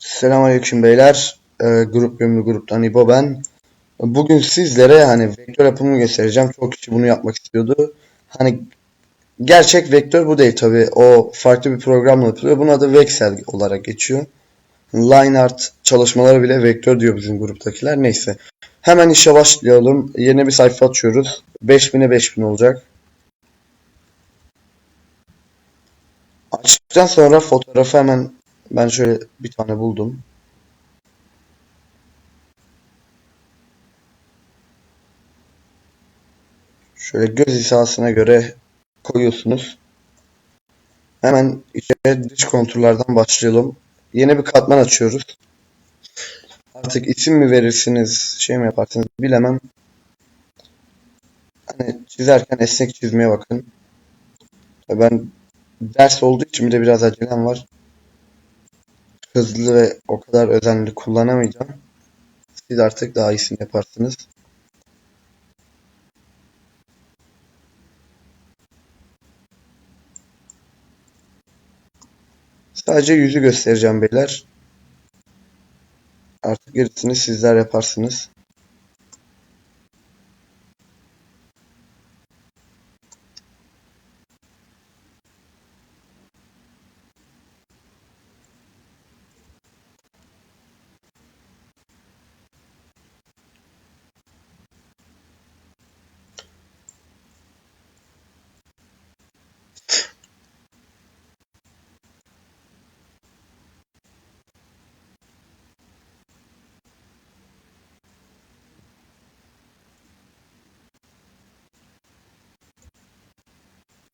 Selamünaleyküm beyler. Ee, grup gömülü gruptan İbo ben. Bugün sizlere hani vektör yapımını göstereceğim. Çok kişi bunu yapmak istiyordu. Hani gerçek vektör bu değil tabi. O farklı bir programla yapılıyor. Bunun adı Vexel olarak geçiyor. Line art çalışmaları bile vektör diyor bizim gruptakiler. Neyse. Hemen işe başlayalım. Yeni bir sayfa açıyoruz. 5000'e 5000 olacak. Açtıktan sonra fotoğrafı hemen ben şöyle bir tane buldum. Şöyle göz hizasına göre koyuyorsunuz. Hemen içeri dış konturlardan başlayalım. Yeni bir katman açıyoruz. Artık isim mi verirsiniz, şey mi yaparsınız bilemem. Hani çizerken esnek çizmeye bakın. Ben ders olduğu için bir de biraz acelem var. Hızlı ve o kadar özenli kullanamayacağım. Siz artık daha iyisini yaparsınız. Sadece yüzü göstereceğim beyler. Artık gerisini sizler yaparsınız.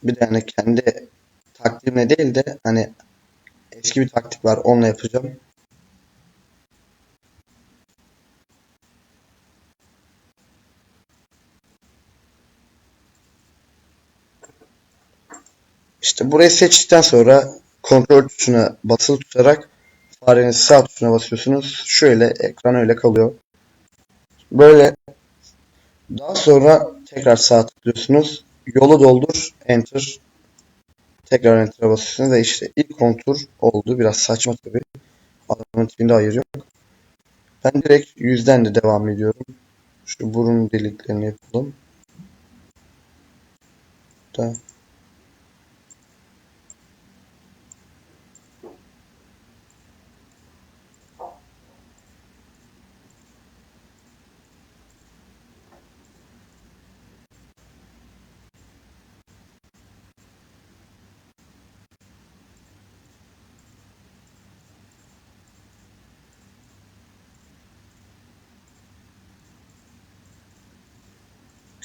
Bir de hani kendi taktiğimle değil de hani eski bir taktik var onunla yapacağım. İşte burayı seçtikten sonra kontrol tuşuna basılı tutarak farenin sağ tuşuna basıyorsunuz. Şöyle ekran öyle kalıyor. Böyle daha sonra tekrar sağ tıklıyorsunuz. Yolu doldur. Enter. Tekrar Enter'a basıyorsunuz ve işte ilk kontur oldu. Biraz saçma tabi. Adamın tipinde hayır yok. Ben direkt yüzden de devam ediyorum. Şu burun deliklerini yapalım. Da.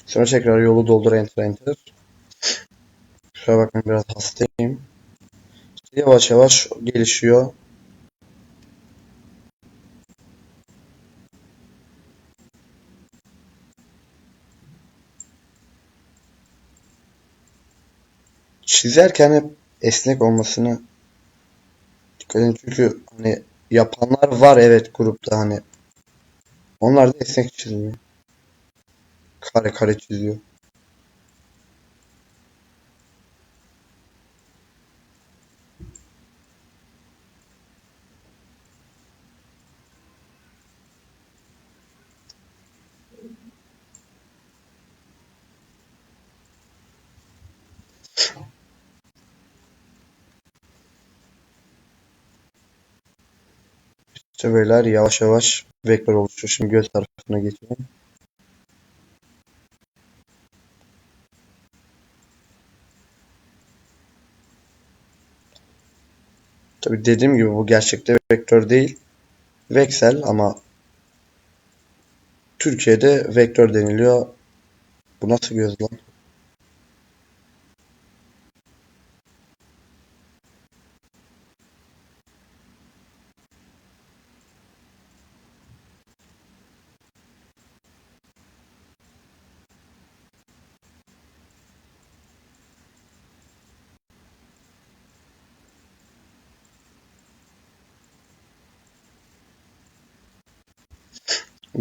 Sonra tekrar yolu doldur enter enter. Kusura bakmayın biraz hastayım. İşte yavaş yavaş gelişiyor. Çizerken hep esnek olmasını dikkat edin çünkü hani yapanlar var evet grupta hani onlar da esnek çizmiyor. Kare kare çiziyor. İşte beyler yavaş yavaş vektör oluşuyor. Şimdi göz tarafına geçelim. Tabi dediğim gibi bu gerçekte vektör değil. Veksel ama Türkiye'de vektör deniliyor. Bu nasıl göz lan?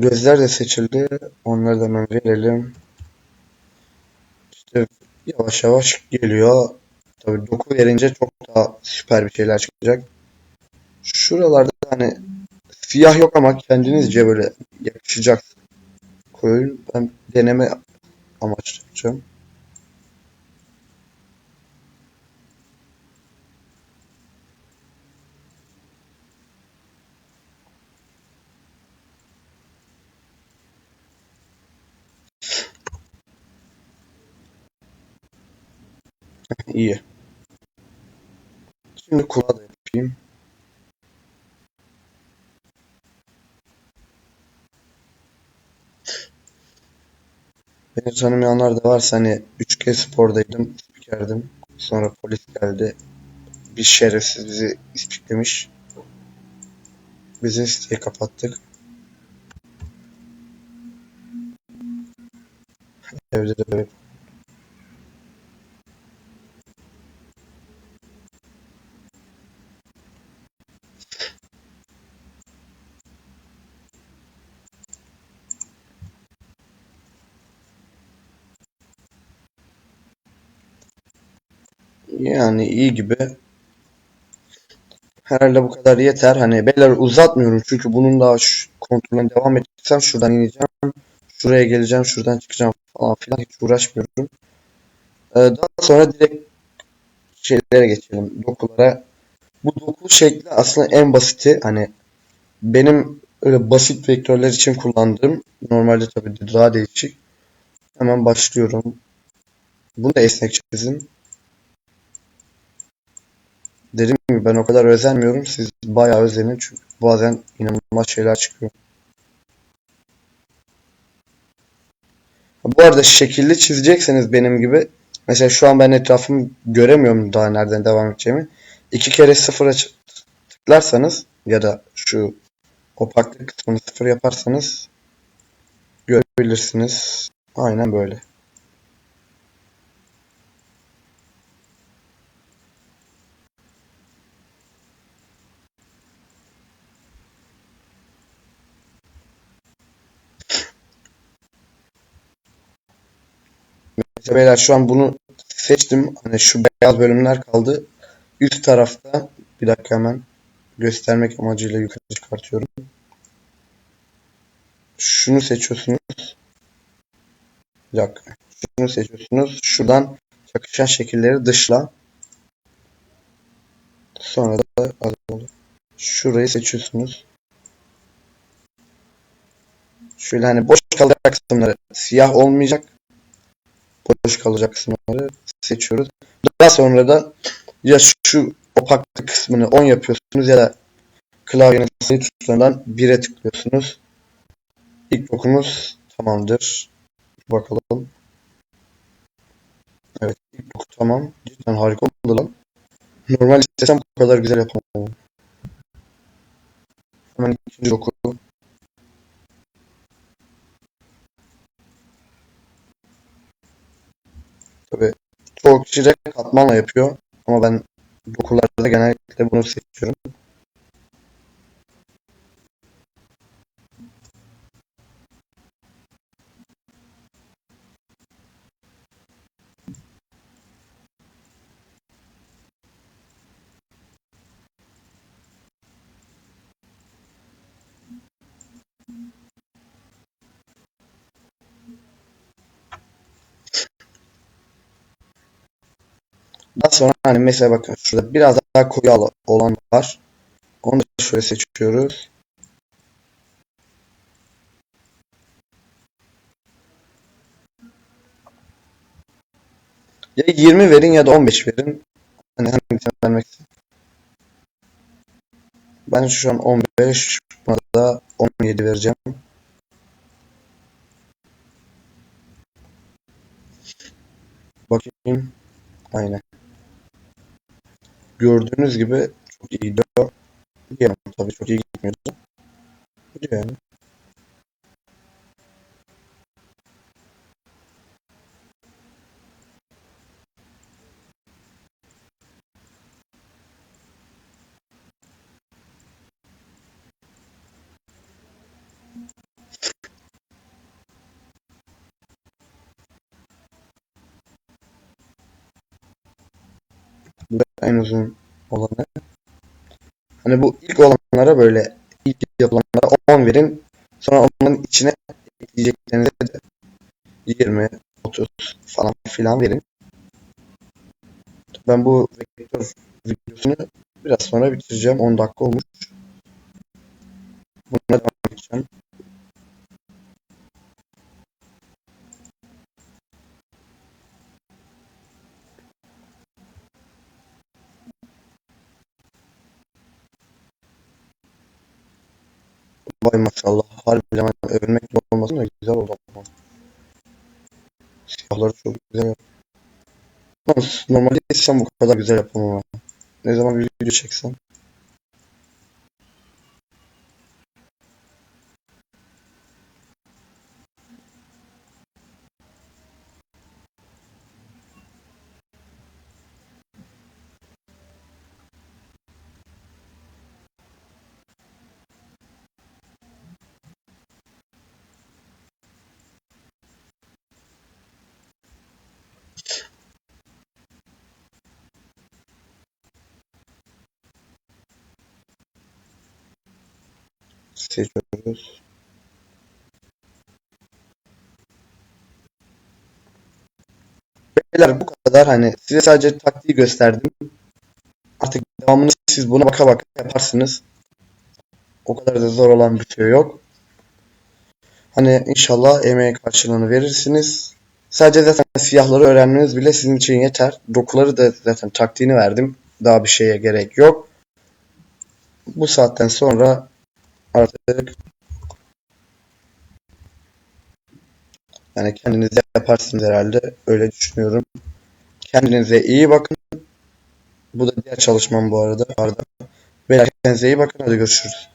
Gözler de seçildi. Onları da hemen verelim. İşte yavaş yavaş geliyor. Tabii doku verince çok daha süper bir şeyler çıkacak. Şuralarda hani siyah yok ama kendinizce böyle yakışacak koyun. Ben deneme amaçlı yapacağım. İyi. Şimdi kulağı da yapayım. Beni tanımayanlar da varsa hani 3G spordaydım, spikerdim. Sonra polis geldi. Bir şerefsiz bizi ispiklemiş. Bizi siteyi kapattık. Evde de böyle yani iyi gibi. Herhalde bu kadar yeter. Hani beyler uzatmıyorum çünkü bunun daha kontrolüne devam edeceğim. Şuradan ineceğim. Şuraya geleceğim. Şuradan çıkacağım falan filan. Hiç uğraşmıyorum. Ee, daha sonra direkt şeylere geçelim. Dokulara. Bu doku şekli aslında en basiti. Hani benim öyle basit vektörler için kullandığım normalde tabii daha değişik. Hemen başlıyorum. Bunu da esnek çizin. Dediğim gibi ben o kadar özenmiyorum. Siz bayağı özenin çünkü bazen inanılmaz şeyler çıkıyor. Bu arada şekilli çizecekseniz benim gibi mesela şu an ben etrafımı göremiyorum daha nereden devam edeceğimi. İki kere sıfıra tıklarsanız ya da şu opaklık kısmını sıfır yaparsanız görebilirsiniz. Aynen böyle. Mesela beyler şu an bunu seçtim. Hani şu beyaz bölümler kaldı. Üst tarafta bir dakika hemen göstermek amacıyla yukarı çıkartıyorum. Şunu seçiyorsunuz. Bir dakika. Şunu seçiyorsunuz. Şuradan çakışan şekilleri dışla. Sonra da az. Şurayı seçiyorsunuz. Şöyle hani boş kalacak kısımları siyah olmayacak. Boş kalacak kısımları seçiyoruz. Daha sonra da ya şu opaklık kısmını 10 yapıyorsunuz ya da klavyenin sayı tuşlarından 1'e tıklıyorsunuz. İlk dokumuz tamamdır. Bakalım. Evet ilk doku tamam. Cidden harika oldu lan. Normal istesem bu kadar güzel yapamam. Hemen ikinci doku. Tabii de katmanla yapıyor. Ama ben dokularda genellikle bunu seçiyorum. Daha sonra hani mesela bakın şurada biraz daha koyu olan var. Onu da şöyle seçiyoruz. Ya 20 verin ya da 15 verin. Hani hangisini vermek. Ben şu an 15, buna da 17 vereceğim. Bakayım. Aynen. Gördüğünüz gibi çok iyi gidiyor. Diyemem tabii çok iyi gitmiyordu. Gidiyor yani. En uzun olanı. Hani bu ilk olanlara böyle ilk yapılanlara 10 verin. Sonra onların içine ekleyeceklerinize de 20, 30 falan filan verin. Ben bu vektör videosunu biraz sonra bitireceğim. 10 dakika olmuş. Buna devam edeceğim. Vay maşallah. Harbiden hani övünmek olmasın da güzel oldu ama. Siyahları çok güzel yap. Normalde sen bu kadar güzel yapamam ama. Ne zaman bir video çeksem. Seçiyoruz. Beyler bu kadar hani size sadece taktiği gösterdim. Artık devamını siz buna baka baka yaparsınız. O kadar da zor olan bir şey yok. Hani inşallah emeğe karşılığını verirsiniz. Sadece zaten siyahları öğrenmeniz bile sizin için yeter. Dokuları da zaten taktiğini verdim. Daha bir şeye gerek yok. Bu saatten sonra artık yani kendiniz yaparsınız herhalde. Öyle düşünüyorum. Kendinize iyi bakın. Bu da diğer çalışmam bu arada. Arada. Beyler kendinize iyi bakın. Hadi görüşürüz.